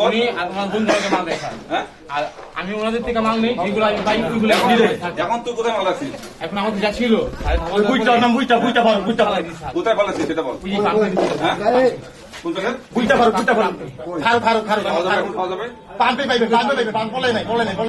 বন্ধুকে মাল হ্যাঁ? আর আমি ওনাদের থেকে মাল নেই যেগুলো আমি পাই ওইগুলো এখন দিয়ে এখন তুই কোথায় মাল রাখছিস এখন আমার যা ছিল বুইটা নাম বুইটা বুইটা কোথায় সেটা বল। হ্যাঁ? পারো পারো। খারো খারো খারো পাম্পে পাইবে পাম্পে পাইবে পাম্প বলে নাই বলে নাই বলে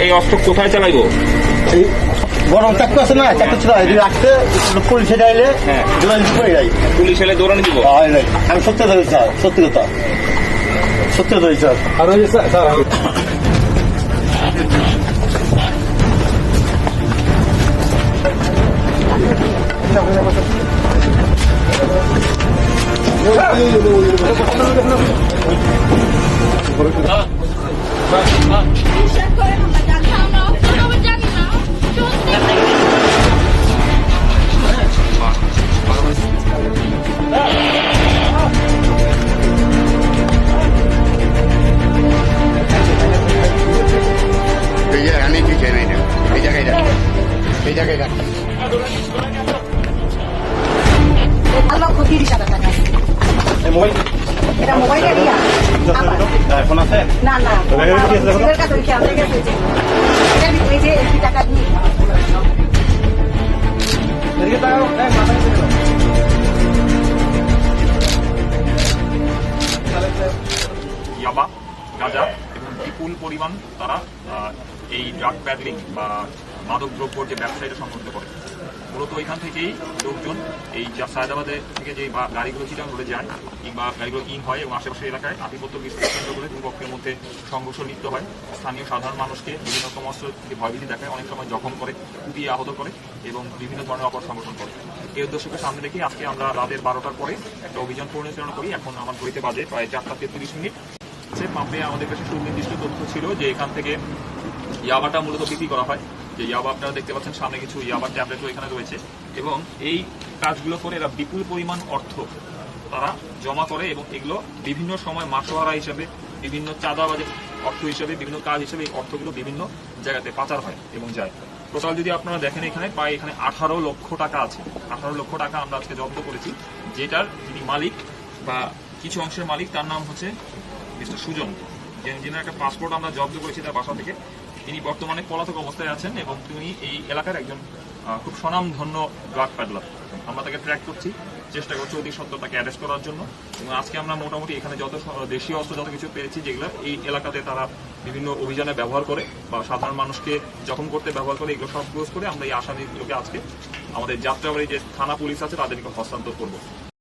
এই অস্ত্র কোথায় চালাইবো? এই গরম চাকু আছে না? চাকু ছিল আসতে পুলিশে যাইলে হ্যাঁ। দোকান পড়ে যাই পুলিশ এলে দৌড়ানি দিব? হয় আমি সত্য ধরি স্যার সত্যি কথা। সত্য ধরি স্যার। আর ওই স্যার করেন আমরা জানি না, আমরা অস্ত্রভাবে জানি না সত্যি এই যে আমি কিছু নাই না এই জায়গায় রাখ এই জায়গায় রাখ আল্লাহ ক্ষতির হিসাবে টাকা এটা মোবাইলে দিয়া আমার। এখন আছে না ইয়াবা, গাঁজা বিপুল পরিমাণ তারা এই ড্রাগ প্যাডলিং বা মাদক দ্রব্যর যে ব্যবসায়ীরা সংগঠিত করে। মূলত এখান থেকেই লোকজন এই যা সায়দাবাদে থেকে যে গাড়িগুলো চিটাং রোডে যায়, কিংবা গাড়িগুলো ইন হয় এবং আশেপাশের এলাকায় আধিপত্য বিস্তার কেন্দ্র করে দুই পক্ষের মধ্যে সংঘর্ষ, লিপ্ত হয়। স্থানীয় সাধারণ মানুষকে বিভিন্ন অস্ত্র থেকে ভয়ভীতি দেখায়, অনেক সময় জখম করে, কুপিয়ে আহত করে এবং বিভিন্ন ধরনের অপর সংগঠন করে। এই উদ্দেশ্যকে সামনে রেখে আজকে আমরা রাতের বারোটার পরে একটা অভিযান পরিচালনা করি। এখন আমার ঘড়িতে বাজে প্রায় চারটা তেত্রিশ মিনিট। পাম্পে আমাদের কাছে সুনির্দিষ্ট তথ্য ছিল যে এখান থেকে ইয়াবাটা মূলত বিক্রি করা হয়? যে ইয়াবা আপনারা দেখতে পাচ্ছেন, সামনে কিছু ইয়াবার ট্যাবলেটও এখানে রয়েছে এবং এই কাজগুলো করে এরা বিপুল পরিমাণ অর্থ তারা জমা করে এবং এগুলো বিভিন্ন সময় মাসোহারা হিসেবে, বিভিন্ন চাঁদাবাজে অর্থ হিসেবে, বিভিন্ন কাজ হিসেবে এই অর্থগুলো বিভিন্ন জায়গাতে পাচার হয় এবং যায়। টোটাল যদি আপনারা দেখেন এখানে, প্রায় এখানে আঠারো লক্ষ টাকা আছে। আঠারো লক্ষ টাকা আমরা আজকে জব্দ করেছি, যেটার যিনি মালিক বা কিছু অংশের মালিক, তার নাম হচ্ছে মিস্টার সুজন। যে- যিনার একটা পাসপোর্ট আমরা জব্দ করেছি তার বাসা থেকে। তিনি বর্তমানে পলাতক অবস্থায় আছেন এবং তিনি এই এলাকার একজন খুব স্বনামধন্য ড্রাগ প্যাডলার আমরা তাকে ট্র্যাক করছি, চেষ্টা করছি অতি সত্ত্বর তাকে অ্যারেস্ট করার জন্য। এবং আজকে আমরা মোটামুটি এখানে যত দেশীয় অস্ত্র যত কিছু পেয়েছি, যেগুলো এই এলাকাতে তারা বিভিন্ন অভিযানে ব্যবহার করে বা সাধারণ মানুষকে জখম করতে ব্যবহার করে, এগুলো সব ক্লোজ করে আমরা এই আসামিগুলোকে আজকে আমাদের যাত্রাবাড়ি যে থানা পুলিশ আছে, তাদেরকে হস্তান্তর করব।